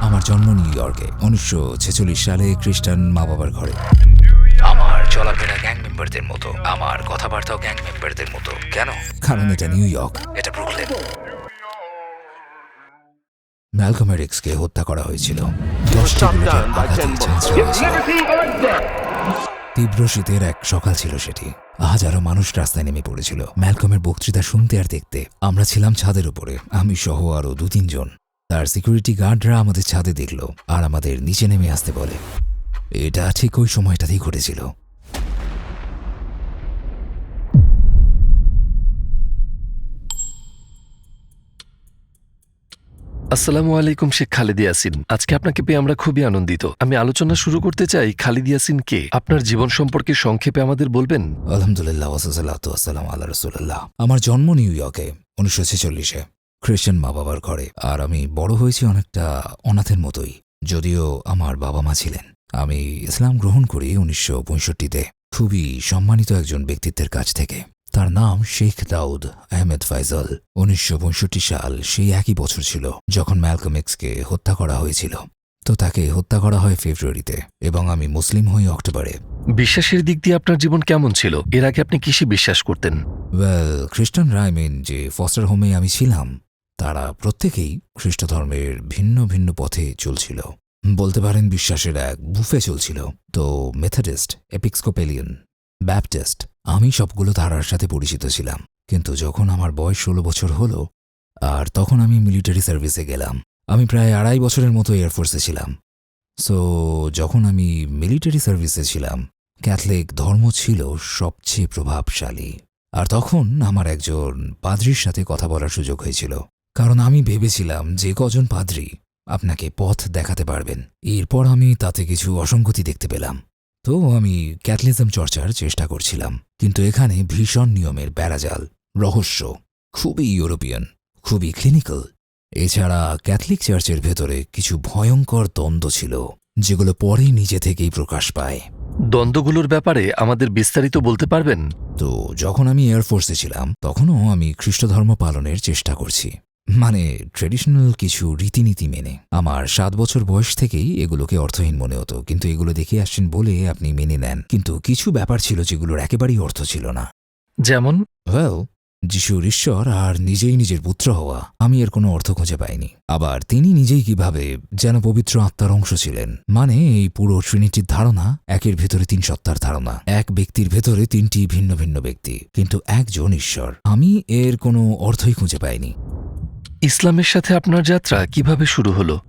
আমার জন্ম নিউ ইয়র্কে উনিশশো ছেচল্লিশ সালে খ্রিস্টান মা বাবার ঘরে। আমার চলাফেরা গ্যাং মেম্বারদের মতো আমার কথাবার্তাও গ্যাং মেম্বারদের মতো। কেন? কারণ এটা নিউ ইয়র্ক। এটা ব্রুকলেন ম্যালকমের এক্সকে হত্যা করা হয়েছিল। দশটি বুলেটের আঘাতে 10 ঝাঁঝরা bullets. হয়েছিল। তীব্র শীতের এক সকাল ছিল সেটি। হাজারো মানুষ রাস্তায় নেমে পড়েছিল। ম্যালকমের বক্তৃতা শুনতে আর দেখতে। আমরা ছিলাম ছাদের উপরে। আমি সহ আরও দু তিনজন তার সিকিউরিটি গার্ডরা আমাদের ছাদে দেখল আর আমাদের নিচে নেমে আসতে বলে। এটা ঠিক ওই সময়টাতেই ঘটেছিল। আসসালামু আলাইকুম শেখ খালেদ ইয়াসিন। আজকে আপনাকে পেয়ে আমরা খুবই আনন্দিত। আমি আলোচনা শুরু করতে চাই খালিদ ইয়াসিন কে? আপনার জীবন সম্পর্কে সংক্ষেপে আমাদের বলবেন? আলহামদুলিল্লাহ আল্লাহ রসুল্লাহ আমার জন্ম নিউ ইয়র্কে উনিশশো ছেচল্লিশে। খ্রিস্টান মা বাবার ঘরে। আর আমি বড় হয়েছি অনেকটা অনাথের মতোই যদিও আমার বাবা মা ছিলেন। আমি ইসলাম গ্রহণ করি উনিশশো পঁয়ষট্টিতে। খুবই সম্মানিত একজন ব্যক্তিত্বের কাছ থেকে। তার নাম শেখ দাউদ আহমেদ ফাইজল। উনিশশো পঁয়ষট্টি সাল সেই একই বছর ছিল যখন ম্যালকম এক্সকে হত্যা করা হয়েছিল। তো তাকে হত্যা করা হয় ফেব্রুয়ারিতে এবং আমি মুসলিম হই অক্টোবরে। বিশ্বাসের দিক দিয়ে আপনার জীবন কেমন ছিল? এর আগে আপনি কিসে বিশ্বাস করতেন? ওয়েল খ্রিস্টানরা আই মিন যে ফস্টার হোমে আমি ছিলাম তারা প্রত্যেকেই খ্রিস্ট ধর্মের ভিন্ন ভিন্ন পথে চলছিল। বলতে পারেন বিশ্বাসের এক বুফে চলছিল। তো মেথডিস্ট এপিক্সকোপেলিয়ন ব্যাপটিস্ট, আমি সবগুলো ধারার সাথে পরিচিত ছিলাম। কিন্তু যখন আমার বয়স ষোলো বছর হলো, আর তখন আমি মিলিটারি সার্ভিসে গেলাম। আমি প্রায় আড়াই বছরের মতো এয়ারফোর্সে ছিলাম। সো, যখন আমি মিলিটারি সার্ভিসে ছিলাম, ক্যাথলিক ধর্ম ছিল সবচেয়ে প্রভাবশালী। আর তখন আমার একজন পাদ্রির সাথে কথা বলার সুযোগ হয়েছিল। কারণ আমি ভেবেছিলাম যে কজন পাদ্রি আপনাকে পথ দেখাতে পারবেন। এরপর আমি তাতে কিছু অসঙ্গতি দেখতে পেলাম। তো আমি ক্যাথলিজম চর্চার চেষ্টা করছিলাম কিন্তু এখানে ভীষণ নিয়মের বেড়াজাল রহস্য খুবই ইউরোপিয়ান খুবই ক্লিনিক্যাল এছাড়া ক্যাথলিক চার্চের ভেতরে কিছু ভয়ঙ্কর দ্বন্দ্ব ছিল যেগুলো পরে নিজে থেকেই প্রকাশ পায়। দ্বন্দ্বগুলোর ব্যাপারে আমাদের বিস্তারিত বলতে পারবেন? তো যখন আমি এয়ারফোর্সে ছিলাম তখনও আমি খ্রিস্ট ধর্ম পালনের চেষ্টা করছি। মানে ট্রেডিশনাল কিছু রীতিনীতি মেনে। আমার সাত বছর বয়স থেকেই এগুলোকে অর্থহীন মনে হতো কিন্তু এগুলো দেখে আসছেন বলে আপনি মেনে নেন। কিন্তু কিছু ব্যাপার ছিল যেগুলোর একেবারেই অর্থ ছিল না। যেমন? ওয়েল যিশুর ঈশ্বর আর নিজেই নিজের পুত্র হওয়া আমি এর কোনো অর্থ খুঁজে পাইনি। আবার তিনি নিজেই কীভাবে যেন পবিত্র আত্মার অংশ ছিলেন। মানে এই পুরো ট্রিনিটির ধারণা একের ভেতরে তিন সত্তার ধারণা। এক ব্যক্তির ভেতরে তিনটি ভিন্ন ভিন্ন ব্যক্তি। কিন্তু একজন ঈশ্বর আমি এর কোনো অর্থই খুঁজে পাইনি। ইসলামের সাথে আপনার যাত্রা কীভাবে শুরু হলো?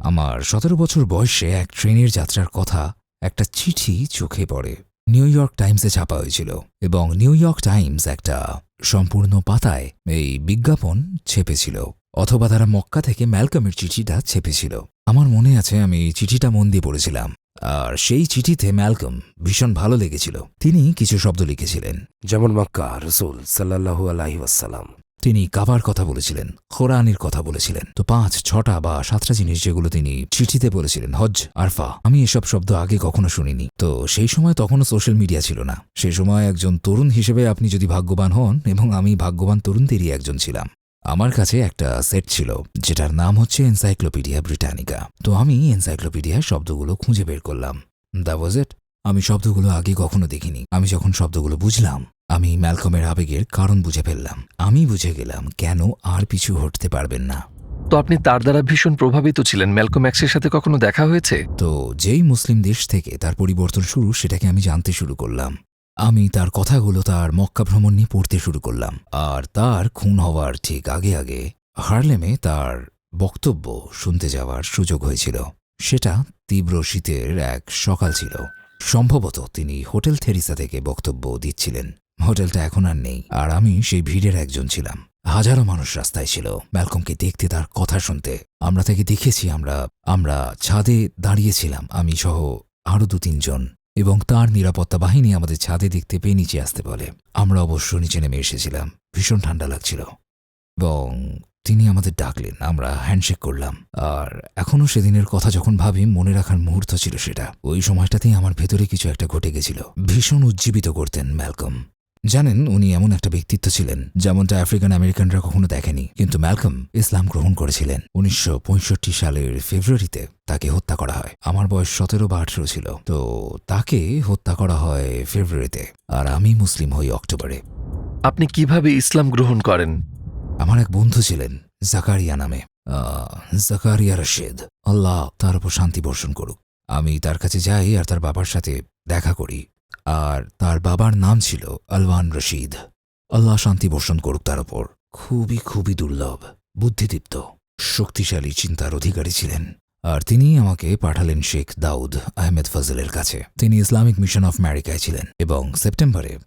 আমার সতেরো বছর বয়সে এক ট্রেনের যাত্রার কথা একটা চিঠি চোখে পড়ে। নিউ ইয়র্ক টাইমসে ছাপা হয়েছিল এবং নিউ ইয়র্ক টাইমস একটা সম্পূর্ণ পাতায় এই বিজ্ঞাপন ছেপেছিল অথবা তারা মক্কা থেকে ম্যালকামের চিঠিটা ছেপেছিল। আমার মনে আছে আমি চিঠিটা মন দিয়ে পড়েছিলাম আর সেই চিঠিতে ম্যালকম ভীষণ ভালো লেগেছিল। তিনি কিছু শব্দ লিখেছিলেন, যেমন মক্কা রসুল সাল্লাহু আলাহি তিনি কাবার কথা বলেছিলেন, কোরআনের কথা বলেছিলেন। তো পাঁচ, ছটা বা সাতটা জিনিস যেগুলো তিনি চিঠিতে বলেছিলেন হজ আরফা, আমি এসব শব্দ আগে কখনো শুনিনি। তো সেই সময় তখনও সোশ্যাল মিডিয়া ছিল না। সেই সময় একজন তরুণ হিসেবে আপনি যদি ভাগ্যবান হন এবং আমি ভাগ্যবান তরুণদেরই একজন ছিলাম। আমার কাছে একটা সেট ছিল, যেটার নাম হচ্ছে এনসাইক্লোপিডিয়া ব্রিটানিকা। তো আমি এনসাইক্লোপিডিয়ায় শব্দগুলো খুঁজে বের করলাম। The was it. আমি শব্দগুলো আগে কখনো দেখিনি। আমি যখন শব্দগুলো বুঝলাম আমি ম্যালকমের আবেগের কারণ বুঝে ফেললাম। আমি বুঝে গেলাম কেন আর পিছু হটতে পারবেন না। তো আপনি তার দ্বারা ভীষণ প্রভাবিত ছিলেন। ম্যালকম এক্সের সাথে কখনো দেখা হয়েছে? তো যেই মুসলিম দেশ থেকে তার পরিবর্তন শুরু সেটাকে আমি জানতে শুরু করলাম। আমি তার কথাগুলো তার মক্কা ভ্রমণ নিয়ে পড়তে শুরু করলাম। আর তার খুন হওয়ার ঠিক আগে আগে হার্লেমে তার বক্তব্য শুনতে যাওয়ার সুযোগ হয়েছিল। সেটা তীব্র শীতের এক সকাল ছিল। সম্ভবত তিনি হোটেল থেরিসা থেকে বক্তব্য দিচ্ছিলেন। হোটেলটা এখন আর নেই, আর আমি সেই ভিড়ের একজন ছিলাম। হাজারো মানুষ রাস্তায় ছিল। ম্যালকমকে দেখতে, তার কথা শুনতে। আমরা তাকে দেখেছি, আমরা আমরা ছাদে দাঁড়িয়েছিলাম, আমি সহ আরও দু তিনজন। এবং তার নিরাপত্তা বাহিনী আমাদের ছাদে দেখতে পেয়ে নিচে আসতে বলে। আমরা অবশ্য নিচে নেমে এসেছিলাম। ভীষণ ঠান্ডা লাগছিল। এবং তিনি আমাদের ডাকলেন, আমরা হ্যান্ডশেক করলাম। আর এখনও সেদিনের কথা যখন ভাবি, মনে রাখার মুহূর্ত ছিল সেটা। ওই সময়টাতেই আমার ভেতরে কিছু একটা ঘটে গেছিল। ভীষণ উজ্জীবিত করতেন ম্যালকম। জানেন উনি এমন একটা ব্যক্তিত্ব ছিলেন যেমনটা আফ্রিকান আমেরিকানরা কখনো দেখেনি। কিন্তু ম্যালকম ইসলাম গ্রহণ করেছিলেন। উনিশশো পঁয়ষট্টি সালের ফেব্রুয়ারিতে তাকে হত্যা করা হয়। আমার বয়স সতেরো বা আঠেরো ছিল। তো তাকে হত্যা করা হয় ফেব্রুয়ারিতে আর আমি মুসলিম হই অক্টোবরে। আপনি কীভাবে ইসলাম গ্রহণ করেন? আমার এক বন্ধু ছিলেন জাকারিয়া নামে। জাকারিয়া রশিদ। আল্লাহ তার উপর শান্তি বর্ষণ করুক। আমি তার কাছে যাই আর তার বাবার সাথে দেখা করি। আর তার বাবার নাম ছিল আলওয়ান রশিদ। আল্লাহ শান্তি বর্ষণ করুক তার ওপর খুবই খুবই দুর্লভ, বুদ্ধিদীপ্ত, শক্তিশালী চিন্তার অধিকারী ছিলেন। আর তিনি আমাকে পাঠালেন শেখ দাউদ আহমেদ ফজলের কাছে। তিনি ইসলামিক মিশন অফ আমেরিকায় ছিলেন এবং সেপ্টেম্বরে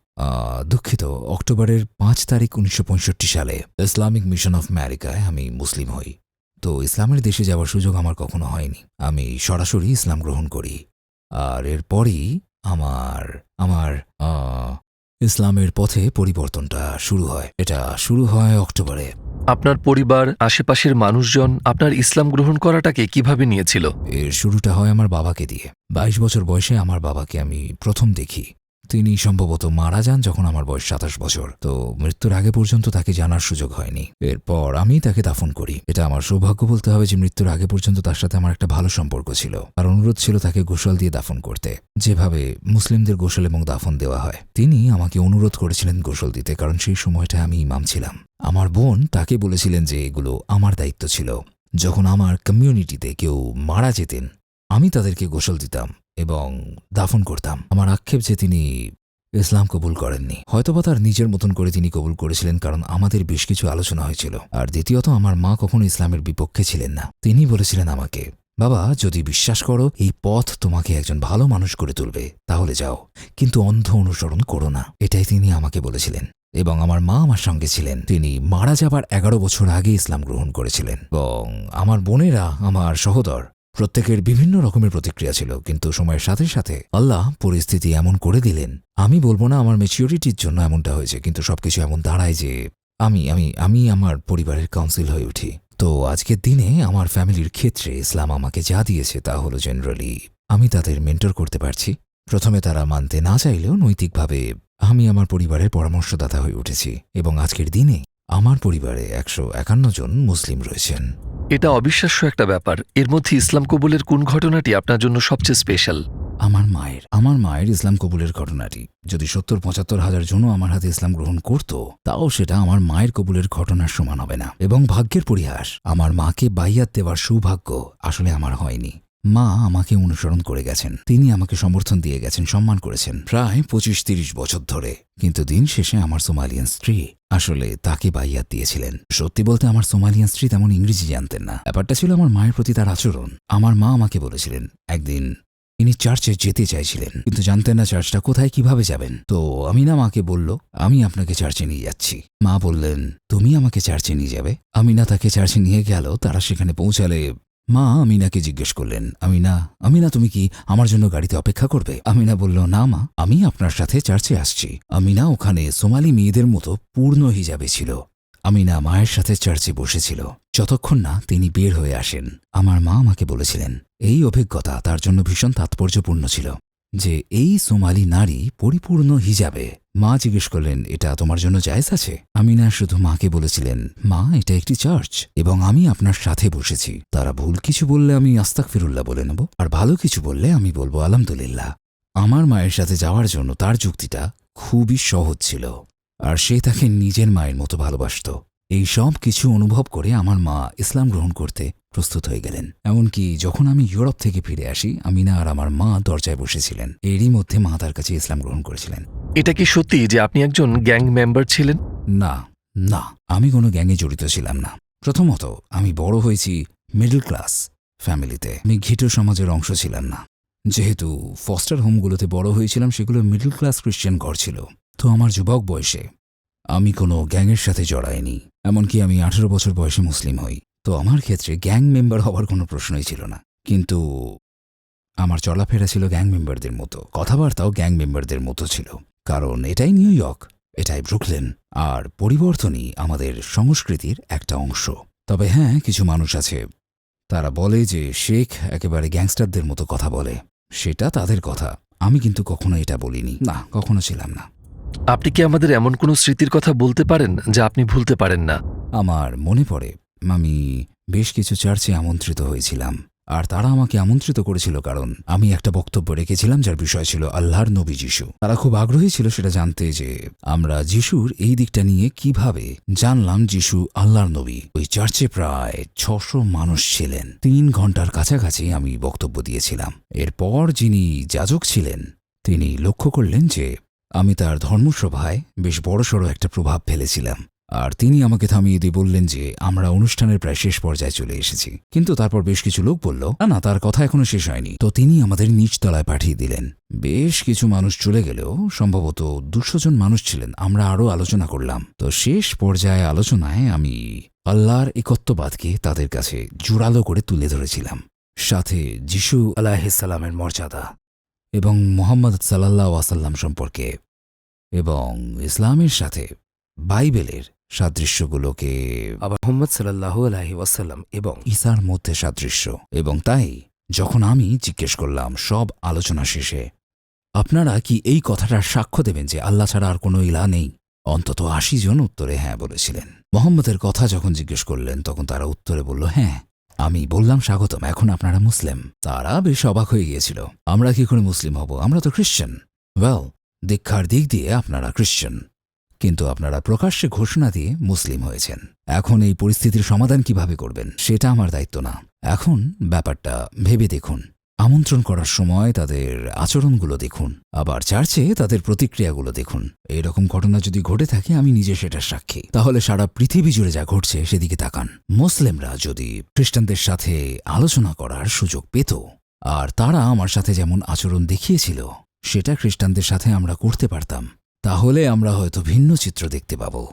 দুঃখিত, অক্টোবরের পাঁচ তারিখ উনিশশো পঁয়ষট্টি সালে ইসলামিক মিশন অফ আমেরিকায় আমি মুসলিম হই। তো ইসলামের দেশে যাওয়ার সুযোগ আমার কখনো হয়নি। আমি সরাসরি ইসলাম গ্রহণ করি। আর এরপরই আমার আমার ইসলামের পথে পরিবর্তনটা শুরু হয়। এটা শুরু হয় অক্টোবরে। আপনার পরিবার আশেপাশের মানুষজন আপনার ইসলাম গ্রহণ করাটাকে কীভাবে নিয়েছিল? এর শুরুটা হয় আমার বাবাকে দিয়ে। বাইশ বছর বয়সে আমার বাবাকে আমি প্রথম দেখি। তিনি সম্ভবত মারা যান যখন আমার বয়স সাতাশ বছর। তো মৃত্যুর আগে পর্যন্ত তাকে জানার সুযোগ হয়নি। এরপর আমি তাকে দাফন করি। এটা আমার সৌভাগ্য বলতে হবে যে মৃত্যুর আগে পর্যন্ত তার সাথে আমার একটা ভালো সম্পর্ক ছিল। আর অনুরোধ ছিল তাকে গোসল দিয়ে দাফন করতে। যেভাবে মুসলিমদের গোসল এবং দাফন দেওয়া হয়। তিনি আমাকে অনুরোধ করেছিলেন গোসল দিতে, কারণ সেই সময়টা আমি ইমাম ছিলাম। আমার বোন তাকে বলেছিলেন যে এগুলো আমার দায়িত্ব ছিল। যখন আমার কমিউনিটিতে কেউ মারা যেতেন, আমি তাদেরকে গোসল দিতাম। এবং দাফন করতাম। আমার আক্ষেপ যে তিনি ইসলাম কবুল করেননি। হয়তোবা তার নিজের মতন করে তিনি কবুল করেছিলেন কারণ আমাদের বেশ কিছু আলোচনা হয়েছিল। আর দ্বিতীয়ত, আমার মা কখনো ইসলামের বিপক্ষে ছিলেন না। তিনি বলেছিলেন আমাকে, বাবা, যদি বিশ্বাস করো, এই পথ তোমাকে একজন ভালো মানুষ করে তুলবে, তাহলে যাও। কিন্তু অন্ধ অনুসরণ করো না। এটাই তিনি আমাকে বলেছিলেন। এবং আমার মা আমার সঙ্গে ছিলেন। তিনি মারা যাবার এগারো বছর আগে ইসলাম গ্রহণ করেছিলেন। এবং আমার বোনেরা, আমার সহোদর প্রত্যেকের বিভিন্ন রকমের প্রতিক্রিয়া ছিল, কিন্তু সময়ের সাথে সাথে আল্লাহ পরিস্থিতি এমন করে দিলেন। আমি বলব না আমার মেচিউরিটির জন্য এমনটা হয়েছে, কিন্তু সবকিছু এমন দাঁড়ায় যে আমি আমি আমি আমার পরিবারের কাউন্সিল হয়ে উঠি। তো আজকের দিনে আমার ফ্যামিলির ক্ষেত্রে ইসলাম আমাকে যা দিয়েছে তা হলো জেনারেলি আমি তাদের মেন্টর করতে পারছি। প্রথমে তারা মানতে না চাইলেও নৈতিকভাবে আমি আমার পরিবারের পরামর্শদাতা হয়ে উঠেছি এবং আজকের দিনে আমার পরিবারে একশো একান্ন জন মুসলিম রয়েছেন। এটা অবিশ্বাস্য একটা ব্যাপার। এর মধ্যে ইসলাম কবুলের কোন ঘটনাটি আপনার জন্য সবচেয়ে স্পেশাল আমার মায়ের আমার মায়ের ইসলাম কবুলের ঘটনাটি। যদি সত্তর পঁচাত্তর হাজার জনও আমার হাতে ইসলাম গ্রহণ করত তাও সেটা আমার মায়ের কবুলের ঘটনার সমান হবে না। এবং ভাগ্যের পরিহাস আমার মাকে বাইয়াত দেওয়ার সৌভাগ্য আসলে আমার হয়নি। মা আমাকে অনুসরণ করে গেছেন। তিনি আমাকে সমর্থন দিয়ে গেছেন সম্মান করেছেন। প্রায় পঁচিশ তিরিশ বছর ধরে। কিন্তু দিন শেষে আমার সোমালিয়ান স্ত্রী আসলে তাকে বাইয়াত দিয়েছিলেন। সত্যি বলতে আমার সোমালিয়ান স্ত্রী তেমন ইংরেজি জানতেন না। ব্যাপারটা ছিল আমার মায়ের প্রতি তার আচরণ। আমার মা আমাকে বলেছিলেন, একদিন তিনি চার্চে যেতে চাইছিলেন, কিন্তু জানতেন না চার্চটা কোথায়, কীভাবে যাবেন? তো আমি না মাকে বলল, আমি আপনাকে চার্চে নিয়ে যাচ্ছি। মা বললেন, তুমি আমাকে চার্চে নিয়ে যাবে? আমি না তাকে চার্চে নিয়ে গেল, তারা সেখানে পৌঁছালে মা, আমিনাকে জিজ্ঞেস করলেন, আমিনা আমিনা তুমি কি আমার জন্য গাড়িতে অপেক্ষা করবে? আমিনা বলল, না মা, আমি আপনার সাথে চার্চে আসছি। আমিনা ওখানে সোমালি মেয়েদের মতো পূর্ণ হিজাবে ছিল। আমিনা মায়ের সাথে চার্চে বসেছিল। যতক্ষণ না তিনি বের হয়ে আসেন, আমার মা আমাকে বলেছিলেন, এই অভিজ্ঞতা তার জন্য ভীষণ তাৎপর্যপূর্ণ ছিল। যে এই সোমালি নারী পরিপূর্ণ হিজাবে। মা জিজ্ঞেস করলেন, এটা তোমার জন্য জায়জ আছে? আমি না শুধু মাকে বলেছিলেন, মা, এটা একটি চার্চ এবং আমি আপনার সাথে বসেছি। তারা ভুল কিছু বললে আমি আস্তাক ফিরুল্লাহ বলে নেব, আর ভালো কিছু বললে আমি বলব আলহামদুলিল্লাহ। আমার মায়ের সাথে যাওয়ার জন্য তার যুক্তিটা খুবই সহজ ছিল, আর সে তাকে নিজের মায়ের মতো ভালোবাসত। এই সব কিছু অনুভব করে আমার মা ইসলাম গ্রহণ করতে প্রস্তুত হয়ে গেলেন। এমনকি যখন আমি ইউরোপ থেকে ফিরে আসি আমিনা আর আমার মা দরজায় বসেছিলেন। এরই মধ্যে মা তার কাছে ইসলাম গ্রহণ করেছিলেন। এটা কি সত্যি যে আপনি একজন গ্যাং মেম্বার ছিলেন? না না আমি কোনো গ্যাংয়ে জড়িত ছিলাম না। প্রথমত আমি বড় হয়েছি মিডল ক্লাস ফ্যামিলিতে। আমি ঘিটো সমাজের অংশ ছিলাম না। যেহেতু ফস্টার হোমগুলোতে বড় হয়েছিলাম সেগুলো মিডল ক্লাস খ্রিশ্চান ঘর ছিল। তো আমার যুবক বয়সে আমি কোনো গ্যাংয়ের সাথে জড়াইনি, এমনকি আমি আঠেরো বছর বয়সে মুসলিম হই। তো আমার ক্ষেত্রে গ্যাং মেম্বার হওয়ার কোনো প্রশ্নই ছিল না। কিন্তু আমার চলাফেরা ছিল গ্যাং মেম্বারদের মতো। কথাবার্তাও গ্যাং মেম্বারদের মতো ছিল। কারণ এটাই নিউ ইয়র্ক, এটাই ব্রুকলেন, আর পরিবর্তনই আমাদের সংস্কৃতির একটা অংশ। তবে হ্যাঁ কিছু মানুষ আছে, তারা বলে যে শেখ একেবারে গ্যাংস্টারদের মতো কথা বলে। সেটা তাদের কথা। আমি কিন্তু কখনো এটা বলিনি। না, কখনো ছিলাম না। আপনি কি আমাদের এমন কোনো স্মৃতির কথা বলতে পারেন যা আপনি ভুলতে পারেন না? আমার মনে পড়ে, আমি বেশ কিছু চার্চে আমন্ত্রিত হয়েছিলাম, আর তারা আমাকে আমন্ত্রিত করেছিল কারণ আমি একটা বক্তব্য রেখেছিলাম যার বিষয় ছিল আল্লাহর নবী যিশু। তারা খুব আগ্রহী ছিল সেটা জানতে যে আমরা যিশুর এই দিকটা নিয়ে কীভাবে জানলাম যিশু আল্লাহর নবী। ওই চার্চে প্রায় ছশো মানুষ ছিলেন। তিন ঘণ্টার কাছাকাছি আমি বক্তব্য দিয়েছিলাম। এরপর যিনি যাজক ছিলেন, তিনি লক্ষ্য করলেন যে আমি তার ধর্মসভায় বেশ বড়সড় একটা প্রভাব ফেলেছিলাম, আর তিনি আমাকে থামিয়ে দিয়ে বললেন যে আমরা অনুষ্ঠানের প্রায় শেষ পর্যায়ে চলে এসেছি। কিন্তু তারপর বেশ কিছু লোক বলল, না না, তার কথা এখনও শেষ হয়নি। তো তিনি আমাদের নিচতলায় পাঠিয়ে দিলেন। বেশ কিছু মানুষ চলে গেলেও সম্ভবত দুশো জন মানুষ ছিলেন, আমরা আরও আলোচনা করলাম। তো শেষ পর্যায়ে আলোচনায় আমি আল্লাহর একত্ববাদকে তাদের কাছে জোরালো করে তুলে ধরেছিলাম। সাথে যিশু আলাহিসাল্লামের মর্যাদা। এবং মোহাম্মদ সাল্লাহ ওয়াসাল্লাম সম্পর্কে এবং ইসলামের সাথে বাইবেলের সাদৃশ্যগুলোকে আবার মোহাম্মদ সাল্লাহ আলাহি ওয়াসাল্লাম এবং ঈসার মধ্যে সাদৃশ্য। এবং তাই যখন আমি জিজ্ঞেস করলাম সব আলোচনা শেষে, আপনারা কি এই কথাটার সাক্ষ্য দেবেন যে আল্লাহ ছাড়া আর কোনো ইলা নেই? অন্তত আশি জন উত্তরে হ্যাঁ বলেছিলেন। মোহাম্মদের কথা যখন জিজ্ঞেস করলেন, তখন তারা উত্তরে বলল হ্যাঁ। আমি বললাম স্বাগতম, এখন আপনারা মুসলিম। তারা বেশ অবাক হয়ে গিয়েছিল। আমরা কি করে মুসলিম হব? আমরা তো খ্রিশ্চান। ওয়েল, দীক্ষার দিক দিয়ে আপনারা খ্রিশ্চান। কিন্তু আপনারা প্রকাশ্যে ঘোষণা দিয়ে মুসলিম হয়েছেন। এখন এই পরিস্থিতির সমাধান কীভাবে করবেন, সেটা আমার দায়িত্ব না। এখন ব্যাপারটা ভেবে দেখুন। আমন্ত্রণ করার সময় তাদের আচরণগুলো দেখুন। আবার চার্চে তাদের প্রতিক্রিয়াগুলো দেখুন। এরকম ঘটনা যদি ঘটে থাকে আমি নিজে সেটার সাক্ষী। তাহলে সারা পৃথিবী জুড়ে যা ঘটছে সেদিকে তাকান। মুসলিমরা যদি খ্রিস্টানদের সাথে আলোচনা করার সুযোগ পেত আর তারা আমার সাথে যেমন আচরণ দেখিয়েছিল সেটা খ্রিস্টানদের সাথে আমরা করতে পারতাম। তাহলে আমরা হয়তো ভিন্ন চিত্র দেখতে পাব।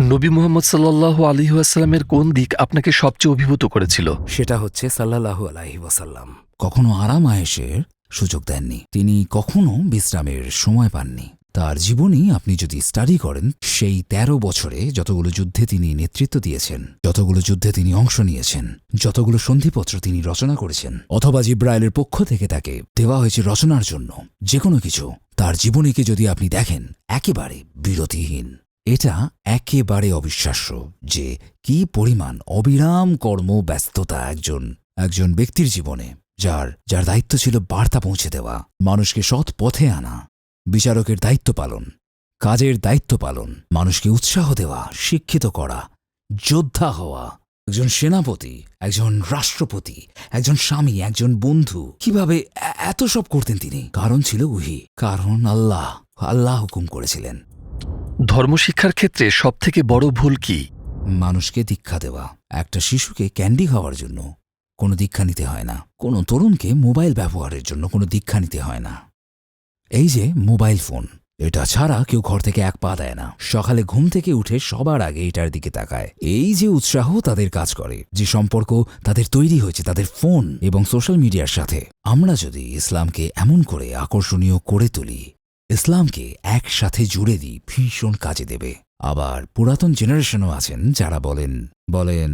নবী মোহাম্মদ সাল্লাহ আলিহাস্লামের কোন দিক আপনাকে সবচেয়ে অভিভূত করেছিল? সেটা হচ্ছে সাল্লাহু আলাহি ওয়াসাল্লাম। কখনো আরাম আয়েসের সুযোগ দেননি। তিনি কখনো বিশ্রামের সময় পাননি। তার জীবনী আপনি যদি স্টাডি করেন, সেই ১৩ বছরে যতগুলো যুদ্ধে তিনি নেতৃত্ব দিয়েছেন, যতগুলো যুদ্ধে তিনি অংশ নিয়েছেন, যতগুলো সন্ধিপত্র তিনি রচনা করেছেন, অথবা জিব্রায়েলের পক্ষ থেকে তাকে দেওয়া হয়েছে রচনার জন্য যে কোনো কিছু, তার জীবনীকে যদি আপনি দেখেন, একেবারে বিরতিহীন। এটা একেবারে অবিশ্বাস্য যে কি পরিমাণ অবিরাম কর্ম ব্যস্ততা একজন একজন ব্যক্তির জীবনে। যার যার দায়িত্ব ছিল বার্তা পৌঁছে দেওয়া মানুষকে সৎ পথে আনা বিচারকের দায়িত্ব পালন কাজের দায়িত্ব পালন মানুষকে উৎসাহ দেওয়া শিক্ষিত করা যোদ্ধা হওয়া একজন সেনাপতি একজন রাষ্ট্রপতি একজন স্বামী একজন বন্ধু। কীভাবে এত সব করতেন তিনি? কারণ ছিল উহি কারণ আল্লাহ আল্লাহ হুকুম করেছিলেন। ধর্মশিক্ষার ক্ষেত্রে সবথেকে বড় ভুল কি? মানুষকে দীক্ষা দেওয়া একটা শিশুকে ক্যান্ডি খাওয়ার জন্য কোনো দীক্ষা নিতে হয় না। কোনো তরুণকে মোবাইল ব্যবহারের জন্য কোনো দীক্ষা নিতে হয় না। এই যে মোবাইল ফোন, এটা ছাড়া কেউ ঘর থেকে এক পা দেয় না। সকালে ঘুম থেকে উঠে সবার আগে এটার দিকে তাকায়। এই যে উৎসাহ তাদের কাজ করে, যে সম্পর্ক তাদের তৈরি হয়েছে তাদের ফোন এবং সোশ্যাল মিডিয়ার সাথে। আমরা যদি ইসলামকে এমন করে আকর্ষণীয় করে তুলি, ইসলামকে একসাথে জুড়ে দিই, ভীষণ কাজে দেবে। আবার পুরাতন জেনারেশনও আছেন যারা বলেন বলেন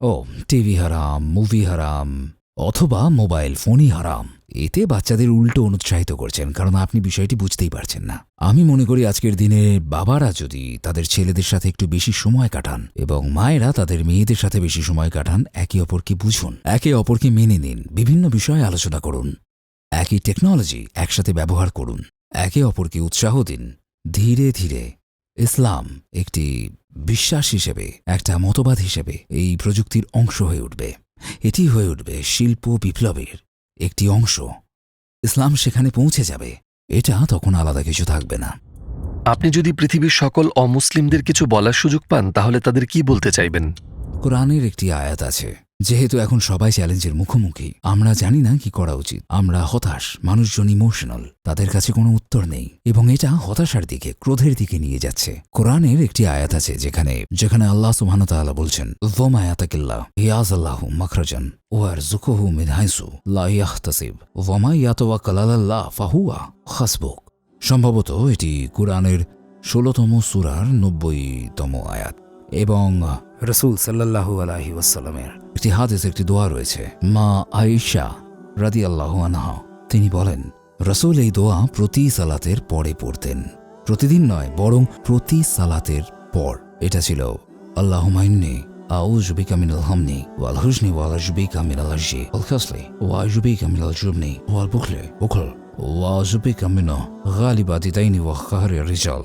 ও, টিভি হারাম, মুভি হারাম, অথবা মোবাইল ফোনই হারাম। এতে বাচ্চাদের উল্টো অনুৎসাহিত করছেন, কারণ আপনি বিষয়টি বুঝতেই পারছেন না। আমি মনে করি আজকের দিনে বাবারা যদি তাদের ছেলেদের সাথে একটু বেশি সময় কাটান এবং মায়েরা তাদের মেয়েদের সাথে বেশি সময় কাটান, একে অপরকে বুঝুন, একে অপরকে মেনে নিন, বিভিন্ন বিষয়ে আলোচনা করুন, একই টেকনোলজি একসাথে ব্যবহার করুন, একে অপরকে উৎসাহ দিন, ধীরে ধীরে। ইসলাম একটি বিশ্বাস হিসেবে একটা মতবাদ হিসেবে এই প্রযুক্তির অংশ হয়ে উঠবে। এটি হয়ে উঠবে শিল্প বিপ্লবের একটি অংশ। ইসলাম সেখানে পৌঁছে যাবে। এটা তখন আলাদা কিছু থাকবে না। আপনি যদি পৃথিবীর সকল অমুসলিমদের কিছু বলার সুযোগ পান তাহলে তাদের কি বলতে চাইবেন? কোরআনের একটি আয়াত আছে যেহেতু এখন সবাই চ্যালেঞ্জের মুখোমুখি, আমরা জানি না কি করা উচিত। আমরা হতাশ, মানুষজন ইমোশনাল, তাদের কাছে কোনো উত্তর নেই। এবং এটা হতাশার দিকে, ক্রোধের দিকে নিয়ে যাচ্ছে। কোরআনের একটি আয়াত আছে যেখানে যেখানে আল্লাহ সুবহানাহু বলছেন ওমা ইয়াতাকিল্লা ইয়াজ আল্লাহু মাখরাজান ওয়ার জুকুহু মিন হাইসু লা ইয়াহতাসিব ওমা ইয়াতাওয়াক্কাল ফাহুয়া হাসবুক সম্ভবত এটি কোরআনের ষোলতম সূরার নব্বইতম আয়াত। এবং রসুল সাল্লাহু আলাহি ওয়াসাল্লামের। একটি হাদিস একটি দোয়া রয়েছে, মা আয়েশা রাদি আল্লাহ আনহা। তিনি বলেন, রসুল এই দোয়া প্রতি সালাতের পরে পড়তেন। প্রতিদিন নয়, বরং প্রতি সালাতের পর। এটা ছিল আল্লাহ মাইন্নি আউজবি কামিনাল হামনি ওয়াল হুসনি ওয়াল আজবি কামিনাল আজজি ওয়াল খাসলি ওয়াজবি কামিনাল জুবনি ওয়াল বুখলে বুখল ওয়াজবি কামিন গালিবা দিদাইনি ওয়া খাহরি রিজাল।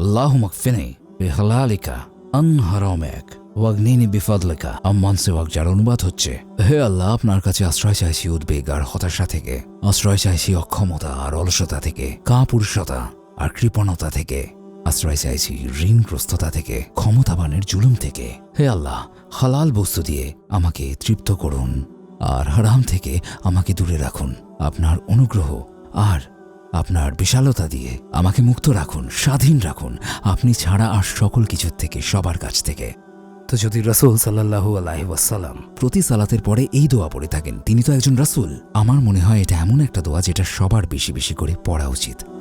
আল্লাহ মাকফিনি বিহালালিকা আন হারামেক। ওয়াগনিনি বিফাদলেকা আম্মান সেওয়াক যার অনুবাদ হচ্ছে, হে আল্লাহ, আপনার কাছে আশ্রয় চাইছি উদ্বেগ আর হতাশা থেকে। আশ্রয় চাইছি অক্ষমতা আর অলসতা থেকে, কাপুরুষতা আর কৃপণতা থেকে। আশ্রয় চাইছি ঋণগ্রস্ততা থেকে, ক্ষমতাবানের জুলুম থেকে। হে আল্লাহ, হালাল বস্তু দিয়ে আমাকে তৃপ্ত করুন আর হারাম থেকে আমাকে দূরে রাখুন। আপনার অনুগ্রহ আর আপনার বিশালতা দিয়ে আমাকে মুক্ত রাখুন, স্বাধীন রাখুন। আপনি ছাড়া আর সকল কিছুর থেকে, সবার কাছ থেকে। তো যদি রাসুল সাল্লাহু আলাহি ওয়াসাল্লাম প্রতি সালাতের পরে এই দোয়া পড়ে থাকেন, তিনি তো একজন রাসুল। আমার মনে হয় এটা এমন একটা দোয়া যেটা সবার বেশি বেশি করে পড়া উচিত।